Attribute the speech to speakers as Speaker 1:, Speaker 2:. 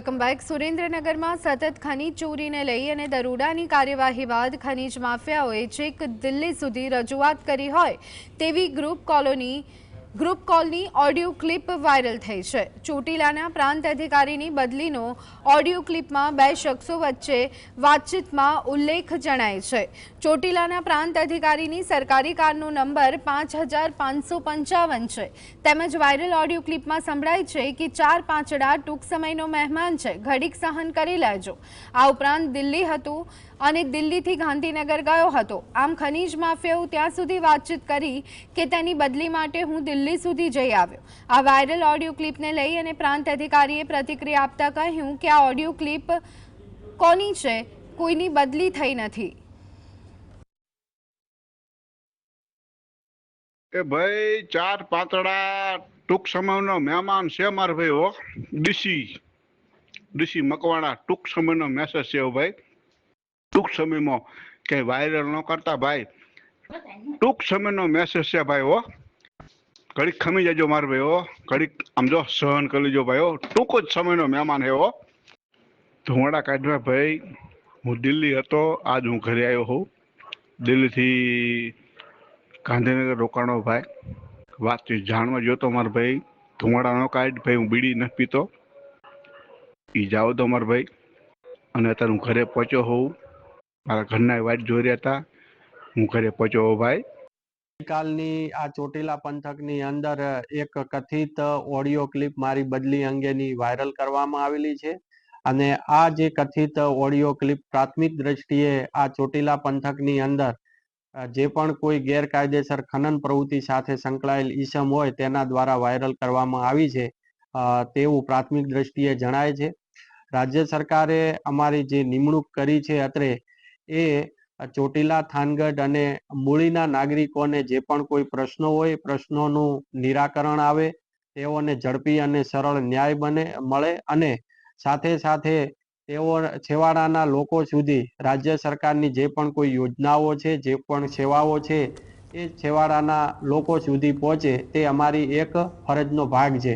Speaker 1: Welcome સુરેન્દ્રનગરમાં સતત ખનીજ ચોરીને લઈ અને દરોડાની કાર્યવાહી બાદ ખનીજ માફિયાઓએ છેક દિલ્હી સુધી રજૂઆત કરી હોય તેવી group colony group colony audio clip viral થઈ છે. ચોટીલાના પ્રાંત અધિકારીની બદલીનો ઓડિયો ક્લિપમાં બે શખ્સો વચ્ચે વાતચીતમાં ઉલ્લેખ જણાય છે. ચોટીલાના પ્રાંત અધિકારીની સરકારી કારનો નંબર પાંચ હજાર પાંચસો પંચાવન છે. તેમજ વાયરલ ઓડિયો ક્લિપમાં સંભળાય છે કે ચાર પાંચડા ટૂંક સમયનો મહેમાન છે. ઘડીક સહન કરી લેજો. આ ઉપરાંત દિલ્હી હતું અને દિલ્હીથી ગાંધીનગર ગયો હતો. આમ ખનીજ માફિયાઓ ત્યાં સુધી વાતચીત કરી કે તેની બદલી માટે હું દિલ્હી સુધી જઈ આવ્યો. આ વાયરલ ઓડિયો ક્લિપને લઈ અને પ્રાંત અધિકારીએ પ્રતિક્રિયા આપતા કહ્યું કે આ ઓડિયો ક્લિપ કોની છે? કોઈની બદલી થઈ નથી.
Speaker 2: કે ભાઈ, ચાર પાતળા ટૂંક સમયનો મહેમાન છે માર ભાઈ, હો. ડીસી. ડીસી મકવાણા, ટૂંક સમયનો મેસેજ છે ભાઈ. ટૂંક સમયમાં કે વાયરલ ન કરતા ભાઈ. ટૂંક સમયનો મેસેજ છે ભાઈ, હો. ઘડીક ખમી જજો માર ભાઈ, હો. ઘડીક, આમ જો, સહન કરી લેજો ભાઈ, હો. ટૂંક જ સમયનો મહેમાન હેવો ધુમાડા કાઢવા ભાઈ, હું દિલ્હી હતો, આજ હું ઘરે આવ્યો હોઉં. દિલ્હીથી ગાંધીનગર રોકાણો ભાઈ. વાતચીત જાણવા જોતો મારો ભાઈ, ધુમાડા ન કાઢ, ભાઈ, હું બીડી નથી પીતો. એ જાઓ તો મારો ભાઈ. અને અત્યારે હું ઘરે પહોંચ્યો હોઉં. મારા ઘરના વાટ જોઈ રહ્યા હતા. હું ઘરે પહોંચ્યો હોઉં ભાઈ.
Speaker 3: ગઈકાલની આ ચોટીલા પંથકની અંદર એક કથિત ઓડિયો ક્લિપ મારી બદલી અંગેની વાયરલ કરવામાં આવેલી છે. અને આ જે કથિત ઓડિયો ક્લિપ પ્રાથમિક દ્રષ્ટિએ આ ચોટીલા પંથકની અંદર જે પણ કોઈ ગેરકાયદેસર ખનન પ્રવૃત્તિ સાથે સંકળાયેલ ઈસમ હોય તેના દ્વારા વાયરલ કરવામાં આવી છે તેવું પ્રાથમિક દ્રષ્ટિએ જણાય છે. રાજ્ય સરકારે અમારી જે નિમણૂક કરી છે અત્રે, એ ચોટીલા, થાનગઢ અને મૂળીના નાગરિકોને જે પણ કોઈ પ્રશ્નો હોય પ્રશ્નોનું નિરાકરણ આવે, તેઓને ઝડપી અને સરળ ન્યાય બને, મળે અને સાથે સાથે તેઓ છેવાડાના લોકો સુધી રાજ્ય સરકારની જે પણ કોઈ યોજનાઓ છે, જે પણ સેવાઓ છે, એ છેવાડાના લોકો સુધી પહોંચે, તે અમારી એક ફરજનો ભાગ છે.